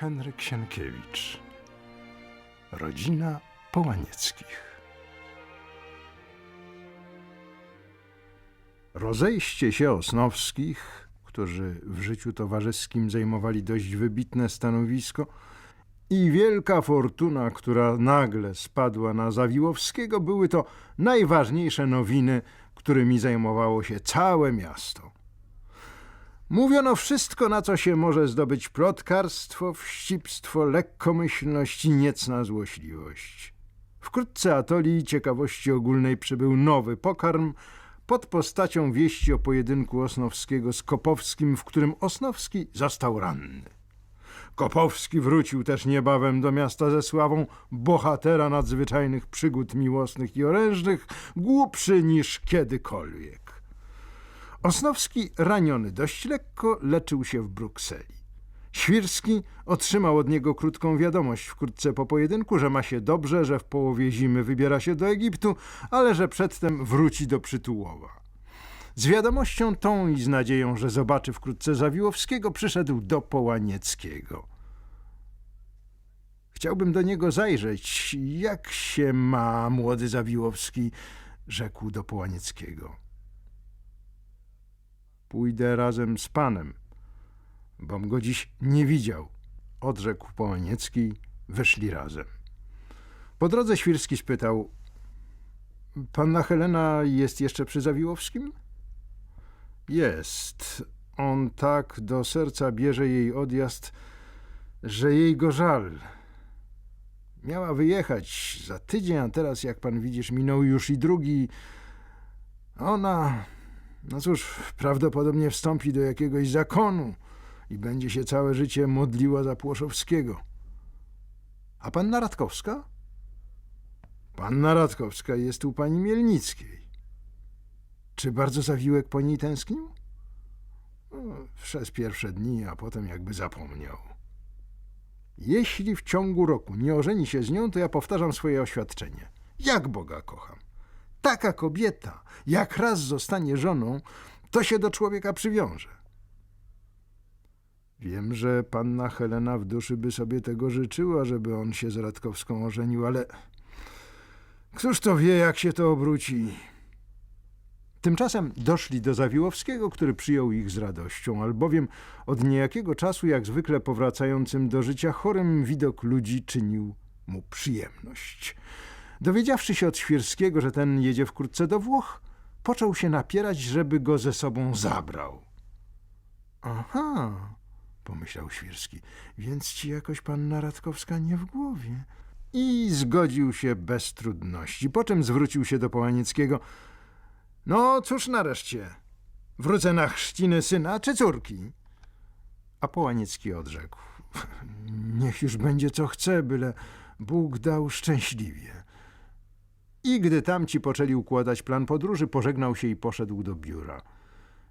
Henryk Sienkiewicz. Rodzina Połanieckich. Rozejście się Osnowskich, którzy w życiu towarzyskim zajmowali dość wybitne stanowisko, i wielka fortuna, która nagle spadła na Zawiłowskiego, były to najważniejsze nowiny, którymi zajmowało się całe miasto. Mówiono wszystko, na co się może zdobyć plotkarstwo, wścibstwo, lekkomyślność i niecna złośliwość. Wkrótce atoli ciekawości ogólnej przybył nowy pokarm pod postacią wieści o pojedynku Osnowskiego z Kopowskim, w którym Osnowski został ranny. Kopowski wrócił też niebawem do miasta ze sławą bohatera nadzwyczajnych przygód miłosnych i orężnych, głupszy niż kiedykolwiek. Osnowski, raniony dość lekko, leczył się w Brukseli. Świrski otrzymał od niego krótką wiadomość wkrótce po pojedynku, że ma się dobrze, że w połowie zimy wybiera się do Egiptu, ale że przedtem wróci do Przytułowa. Z wiadomością tą i z nadzieją, że zobaczy wkrótce Zawiłowskiego, przyszedł do Połanieckiego. Chciałbym do niego zajrzeć. Jak się ma młody Zawiłowski? rzekł do Połanieckiego. Pójdę razem z panem, bom go dziś nie widział, odrzekł Połaniecki. Wyszli razem. Po drodze Świrski spytał: Panna Helena jest jeszcze przy Zawiłowskim? Jest. On tak do serca bierze jej odjazd, że jej go żal. Miała wyjechać za tydzień, a teraz, jak pan widzisz, minął już i drugi. Ona, no cóż, prawdopodobnie wstąpi do jakiegoś zakonu i będzie się całe życie modliła za Płoszowskiego. A panna Radkowska? Panna Radkowska jest u pani Mielnickiej. Czy bardzo Zawiłek po niej tęsknił? No, przez pierwsze dni, a potem jakby zapomniał. Jeśli w ciągu roku nie ożeni się z nią, to ja powtarzam swoje oświadczenie. Jak Boga kocham. Taka kobieta, jak raz zostanie żoną, to się do człowieka przywiąże. Wiem, że panna Helena w duszy by sobie tego życzyła, żeby on się z Radkowską ożenił, ale któż to wie, jak się to obróci? Tymczasem doszli do Zawiłowskiego, który przyjął ich z radością, albowiem od niejakiego czasu, jak zwykle powracającym do życia chorym, widok ludzi czynił mu przyjemność. Dowiedziawszy się od Świrskiego, że ten jedzie wkrótce do Włoch, począł się napierać, żeby go ze sobą zabrał. Aha, pomyślał Świrski, więc ci jakoś panna Radkowska nie w głowie. I zgodził się bez trudności, po czym zwrócił się do Połanieckiego – no cóż nareszcie, wrócę na chrzciny syna czy córki? A Połaniecki odrzekł, niech już będzie co chce, byle Bóg dał szczęśliwie. I gdy tamci poczęli układać plan podróży, pożegnał się i poszedł do biura.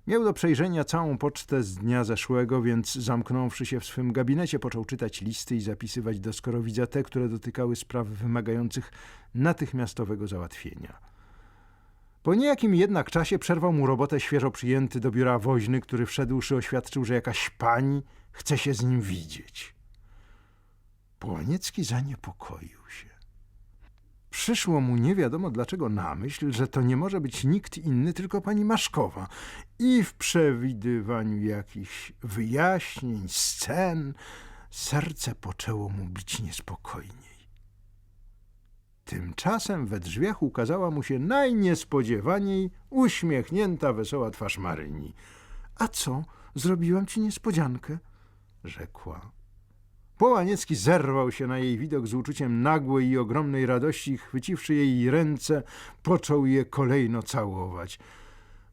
Miał do przejrzenia całą pocztę z dnia zeszłego, więc zamknąwszy się w swym gabinecie, począł czytać listy i zapisywać do skorowidza te, które dotykały spraw wymagających natychmiastowego załatwienia. Po niejakim jednak czasie przerwał mu robotę świeżo przyjęty do biura woźny, który wszedłszy oświadczył, że jakaś pani chce się z nim widzieć. Połaniecki zaniepokoił się. Przyszło mu nie wiadomo dlaczego na myśl, że to nie może być nikt inny, tylko pani Maszkowa. I w przewidywaniu jakichś wyjaśnień, scen, serce poczęło mu bić niespokojnie. Tymczasem we drzwiach ukazała mu się najniespodziewaniej uśmiechnięta, wesoła twarz Maryni. A co, zrobiłam ci niespodziankę? rzekła. Połaniecki zerwał się na jej widok z uczuciem nagłej i ogromnej radości, chwyciwszy jej ręce, począł je kolejno całować.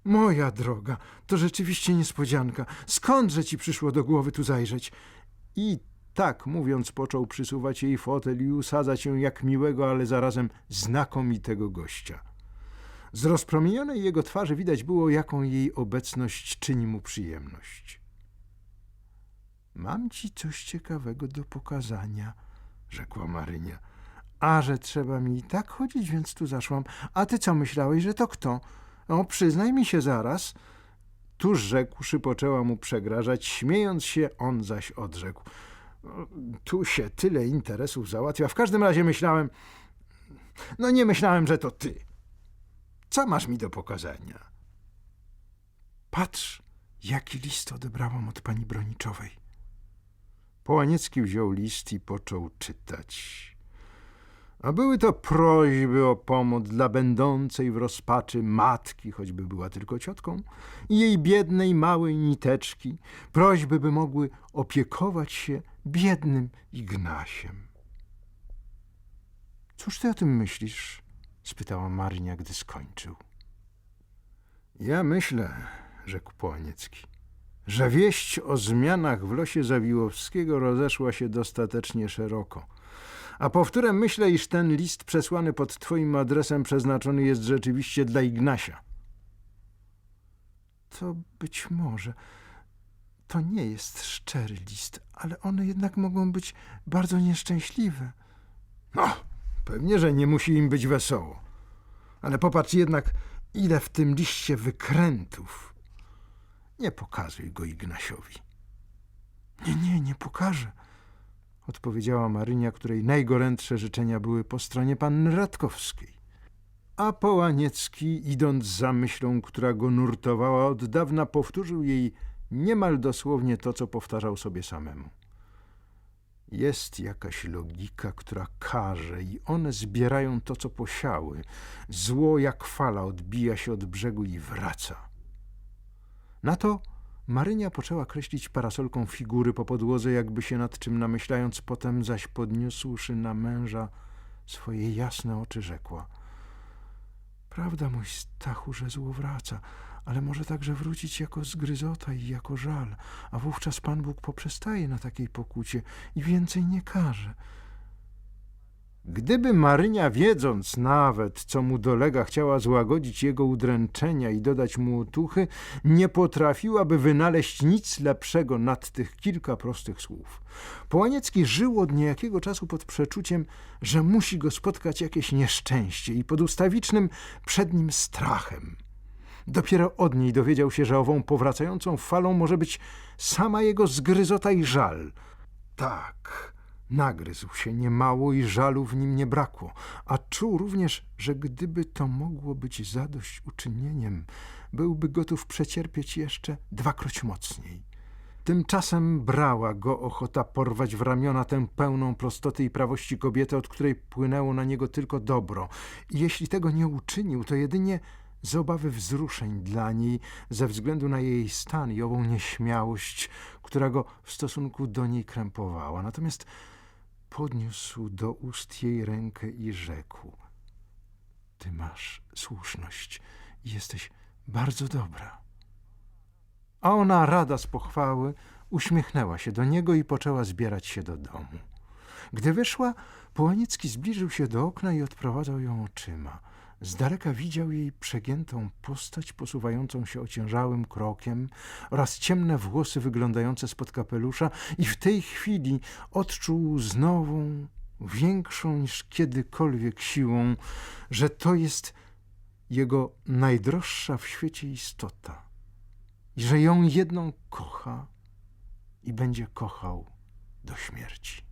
Moja droga, to rzeczywiście niespodzianka. Skądże ci przyszło do głowy tu zajrzeć? I tak mówiąc, począł przysuwać jej fotel i usadzać ją jak miłego, ale zarazem znakomitego gościa. Z rozpromienionej jego twarzy widać było, jaką jej obecność czyni mu przyjemność. Mam ci coś ciekawego do pokazania, rzekła Marynia. A że trzeba mi i tak chodzić, więc tu zaszłam. A ty co myślałeś, że to kto? O, przyznaj mi się zaraz. Tuż rzekłszy, poczęła mu przegrażać, śmiejąc się, on zaś odrzekł. Tu się tyle interesów załatwia. W każdym razie myślałem. No nie myślałem, że to ty. Co masz mi do pokazania? Patrz, jaki list odebrałam od pani Broniczowej. Połaniecki wziął list i począł czytać. A były to prośby o pomoc dla będącej w rozpaczy matki, choćby była tylko ciotką, i jej biednej małej niteczki, prośby, by mogły opiekować się biednym Ignasiem. Cóż ty o tym myślisz? spytała Marynia, gdy skończył. Ja myślę, rzekł Połaniecki, że wieść o zmianach w losie Zawiłowskiego rozeszła się dostatecznie szeroko. A powtórem myślę, iż ten list przesłany pod twoim adresem przeznaczony jest rzeczywiście dla Ignasia. To być może. To nie jest szczery list, ale one jednak mogą być bardzo nieszczęśliwe. No, pewnie, że nie musi im być wesoło. Ale popatrz jednak, ile w tym liście wykrętów. Nie pokazuj go Ignasiowi. Nie, nie, nie pokażę odpowiedziała Marynia, której najgorętsze życzenia były po stronie panny Radkowskiej. A Połaniecki, idąc za myślą, która go nurtowała od dawna, powtórzył jej niemal dosłownie to, co powtarzał sobie samemu. Jest jakaś logika, która każe i one zbierają to, co posiały. Zło jak fala odbija się od brzegu i wraca. Na to Marynia poczęła kreślić parasolką figury po podłodze, jakby się nad czym namyślając, potem zaś podniósłszy na męża swoje jasne oczy, rzekła. Prawda, mój Stachu, że zło wraca, ale może także wrócić jako zgryzota i jako żal, a wówczas Pan Bóg poprzestaje na takiej pokucie i więcej nie każe. Gdyby Marynia, wiedząc nawet, co mu dolega, chciała złagodzić jego udręczenia i dodać mu otuchy, nie potrafiłaby wynaleźć nic lepszego nad tych kilka prostych słów. Połaniecki żył od niejakiego czasu pod przeczuciem, że musi go spotkać jakieś nieszczęście i pod ustawicznym przed nim strachem. Dopiero od niej dowiedział się, że ową powracającą falą może być sama jego zgryzota i żal. Tak, Nagryzł się niemało i żalu w nim nie brakło, a czuł również, że gdyby to mogło być zadośćuczynieniem, byłby gotów przecierpieć jeszcze dwakroć mocniej. Tymczasem brała go ochota porwać w ramiona tę pełną prostoty i prawości kobietę, od której płynęło na niego tylko dobro. I jeśli tego nie uczynił, to jedynie z obawy wzruszeń dla niej ze względu na jej stan i ową nieśmiałość, która go w stosunku do niej krępowała. Natomiast podniósł do ust jej rękę i rzekł: Ty masz słuszność i jesteś bardzo dobra. A ona, rada z pochwały, uśmiechnęła się do niego i poczęła zbierać się do domu. Gdy wyszła, Połanicki zbliżył się do okna i odprowadzał ją oczyma. Z daleka widział jej przegiętą postać posuwającą się ociężałym krokiem oraz ciemne włosy wyglądające spod kapelusza i w tej chwili odczuł z nową, większą niż kiedykolwiek siłą, że to jest jego najdroższa w świecie istota i że ją jedną kocha i będzie kochał do śmierci.